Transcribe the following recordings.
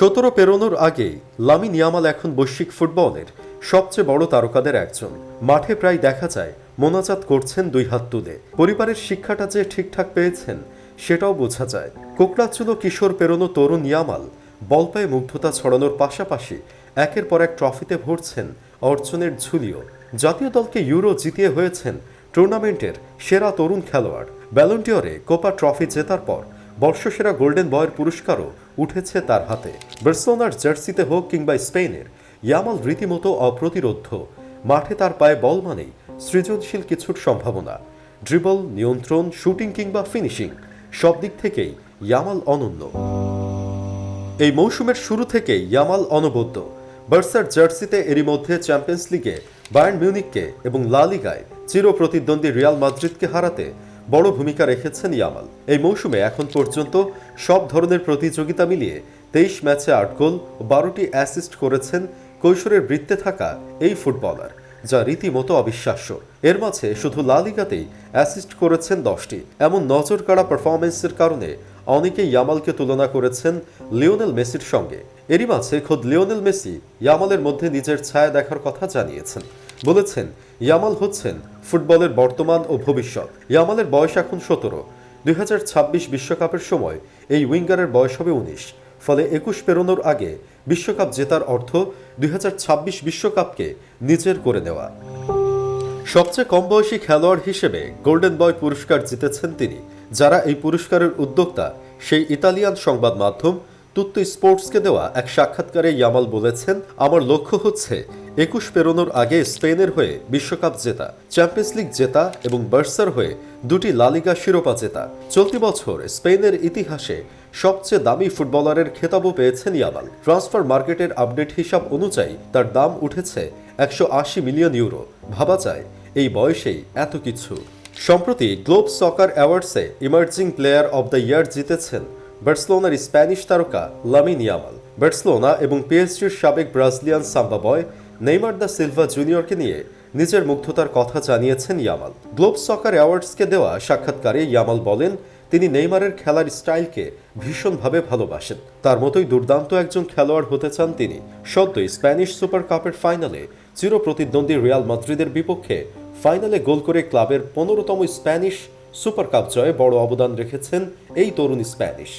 সতেরো পেরোনোর আগেই Lamine Yamal এখন বৈশ্বিক ফুটবলের সবচেয়ে বড় তারকাদের একজন। মাঠে প্রায় দেখা যায়, মোনাজাত করছেন দুই হাত তুলে। পরিবারের শিক্ষাটা যে ঠিকঠাক পেয়েছেন, সেটাও বোঝা যায়। কোকড়াচুল কিশোর পেরোনো তরুণ ইয়ামাল বল পায়ে মুগ্ধতা ছড়ানোর পাশাপাশি একের পর এক ট্রফিতে ভরছেন অর্জনের ঝুলিও। জাতীয় দলকে ইউরো জিতিয়ে হয়েছেন টুর্নামেন্টের সেরা তরুণ খেলোয়াড়। ব্যালন্টিয়রে কোপা ট্রফি জেতার পর বর্ষসেরা গোল্ডেন বয়ের পুরস্কারও উঠেছে তার হাতে। বার্সেলোনার জার্সিতে হোক কিংবা স্পেনের, ইয়ামাল রীতিমতো অপ্রতিরোধ্য। মাঠে তার পায়ে বল মানেই সৃজনশীল কিছুর সম্ভাবনা। ড্রিবল, নিয়ন্ত্রণ, শুটিং কিংবা ফিনিশিং, সব দিক থেকেই ইয়ামাল অনন্য। এই মৌসুমের শুরু থেকেই ইয়ামাল অনবদ্য। বার্সার জার্সিতে এরই মধ্যে চ্যাম্পিয়ন্স লিগে বায়ার্ন মিউনিককে এবং লা লিগায় চির প্রতিদ্বন্দ্বী রিয়াল মাদ্রিদকে হারাতে বড় ভূমিকা রেখেছেন ইয়ামাল। এই মৌসুমে এখন পর্যন্ত সব ধরনের প্রতিযোগিতা মিলিয়ে তেইশ ম্যাচে আট গোল ও বারোটি অ্যাসিস্ট করেছেন কৈশোরের বৃত্তে থাকা এই ফুটবলার, যা রীতিমতো অবিশ্বাস্য। এর মাঝে শুধু লা লিগাতেই অ্যাসিস্ট করেছেন দশটি। এমন নজর কাড়া পারফরমেন্সের কারণে অনেকেই ইয়ামালকে তুলনা করেছেন লিওনেল মেসির সঙ্গে। এরই মাঝে খোদ লিওনেল মেসি ইয়ামালের মধ্যে নিজের ছায়া দেখার কথা জানিয়েছেন। বলেছেন, ইয়ামাল হচ্ছেন ফুটবলের বর্তমান ও ভবিষ্যৎ। ইয়ামালের বয়স এখন সতেরো। দুই হাজার ছাব্বিশ বিশ্বকাপের সময় এই উইঙ্গারের বয়স হবে উনিশ। ফলে একুশ পেরোনোর আগে বিশ্বকাপ জেতার অর্থ দুই বিশ্বকাপকে নিজের করে নেওয়া। সবচেয়ে কম বয়সী খেলোয়াড় হিসেবে গোল্ডেন বয় পুরস্কার জিতেছেন তিনি, যারা এই পুরস্কারের উদ্যোক্তা। সেই ইতালিয়ান সংবাদ মাধ্যম তুত্তু স্পোর্টসকে দেওয়া এক সাক্ষাৎকারে ইয়ামাল বলেছেন, আমার লক্ষ্য হচ্ছে একুশ পেরোনোর আগে স্পেনের হয়ে বিশ্বকাপ জেতা, চ্যাম্পিয়ন্স লিগ জেতা এবং বার্সার হয়ে দুটি লালিগা শিরোপা জেতা। চলতি বছর স্পেনের ইতিহাসে সবচেয়ে দামি ফুটবলারের খেতাবও পেয়েছেন ইয়ামাল ট্রান্সফার মার্কেটের আপডেট হিসাব অনুযায়ী তার দাম উঠেছে একশো আশি মিলিয়ন ইউরো। ভাবা যায়, এই বয়সেই এত কিছু। সম্প্রতি globe soccer অ্যাওয়ার্ডসে emerging player of the year জিতেছেন বার্সেলোনার স্প্যানিশ তারকা লামিন ইয়ামাল। বার্সেলোনা এবং পিএসজির সাবেক Brazilian samba boy Neymar da Silva জুনিয়রকে নিয়ে নিজের মুগ্ধতার কথা জানিয়েছেন ইয়ামাল। গ্লোব সকার অ্যাওয়ার্ডসকে দেওয়া সাক্ষাৎকারে ইয়ামাল বলেন, তিনি নেইমারের খেলার স্টাইলকে ভীষণভাবে ভালোবাসেন। তার মতোই দুর্দান্ত একজন খেলোয়াড় হতে চান তিনি। সদ্যই স্প্যানিশ সুপার কাপের ফাইনালে চির প্রতিদ্বন্দ্বী রিয়াল মাদ্রিদের বিপক্ষে ফাইনালে গোল করে ক্লাবের পনেরোতম স্প্যানিশ সুপার কাপ জয়ে বড় অবদান রেখেছেন এই তরুণ স্প্যানিশ।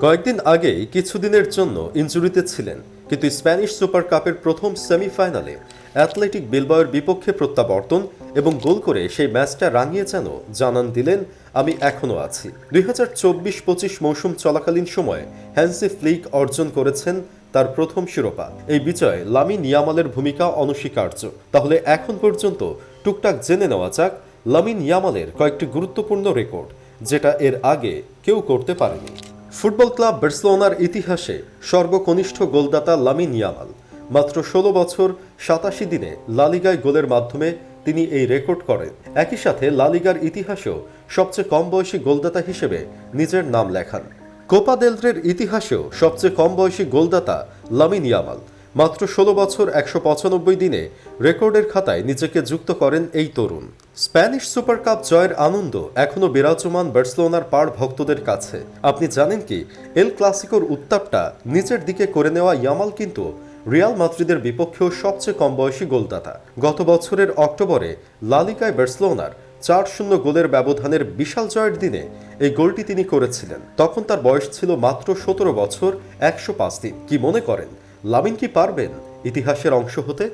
কয়েকদিন আগেই কিছুদিনের জন্য ইনজুরিতে ছিলেন কিন্তু স্প্যানিশ সুপার কাপের প্রথম সেমিফাইনালে অ্যাথলেটিক বিলবাওয়ের বিপক্ষে প্রত্যাবর্তন এবং গোল করে সেই ম্যাচটা রাঙিয়ে যেন জানান দিলেন, আমি এখনও আছি। দুই হাজার চব্বিশ পঁচিশ মৌসুম চলাকালীন সময়ে হ্যান্সি ফ্লিক অর্জন করেছেন তার প্রথম শিরোপা। এই বিজয়ে লামি নিয়ামালের ভূমিকা অনস্বীকার্য। তাহলে এখন পর্যন্ত টুকটাক জেনে নেওয়া যাক, লামিন ইয়ামালের কয়েকটি গুরুত্বপূর্ণ রেকর্ড, যেটা এর আগে কেউ করতে পারেনি। ফুটবল ক্লাব বার্সেলোনার ইতিহাসে সর্বকনিষ্ঠ গোলদাতা লামিন ইয়ামাল। মাত্র ষোলো বছর, সাতাশি দিনে লালিগায় গোলের মাধ্যমে তিনি এই রেকর্ড করেন। একই সাথে লালিগার ইতিহাসেও সবচেয়ে কম বয়সী গোলদাতা হিসেবে নিজের নাম লেখান। কোপা দেলদ্রের ইতিহাসেও সবচেয়ে কম বয়সী গোলদাতা লামিন ইয়ামাল। মাত্র ষোলো বছর একশো পঁচানব্বই দিনে রেকর্ডের খাতায় নিজেকে যুক্ত করেন এই তরুণ। স্প্যানিশ সুপার কাপ জয়ের আনন্দ এখনও বিরাজমান বার্সেলোনার পাড় ভক্তদের কাছে। আপনি জানেন কি, এল ক্লাসিকোর উত্তাপটা নিচের দিকে করে নেওয়া ইয়ামাল কিন্তু রিয়াল মাদ্রিদের বিপক্ষেও সবচেয়ে কম বয়সী গোলদাতা। গত বছরের অক্টোবরে লালিকায় বার্সেলোনার চার শূন্য গোলের ব্যবধানের বিশাল জয়ের দিনে এই গোলটি তিনি করেছিলেন। তখন তার বয়স ছিল মাত্র সতেরো বছর একশো পাঁচ দিন। কি মনে করেন? লামিন কি পারবেন? ইতিহাসের অংশ হতে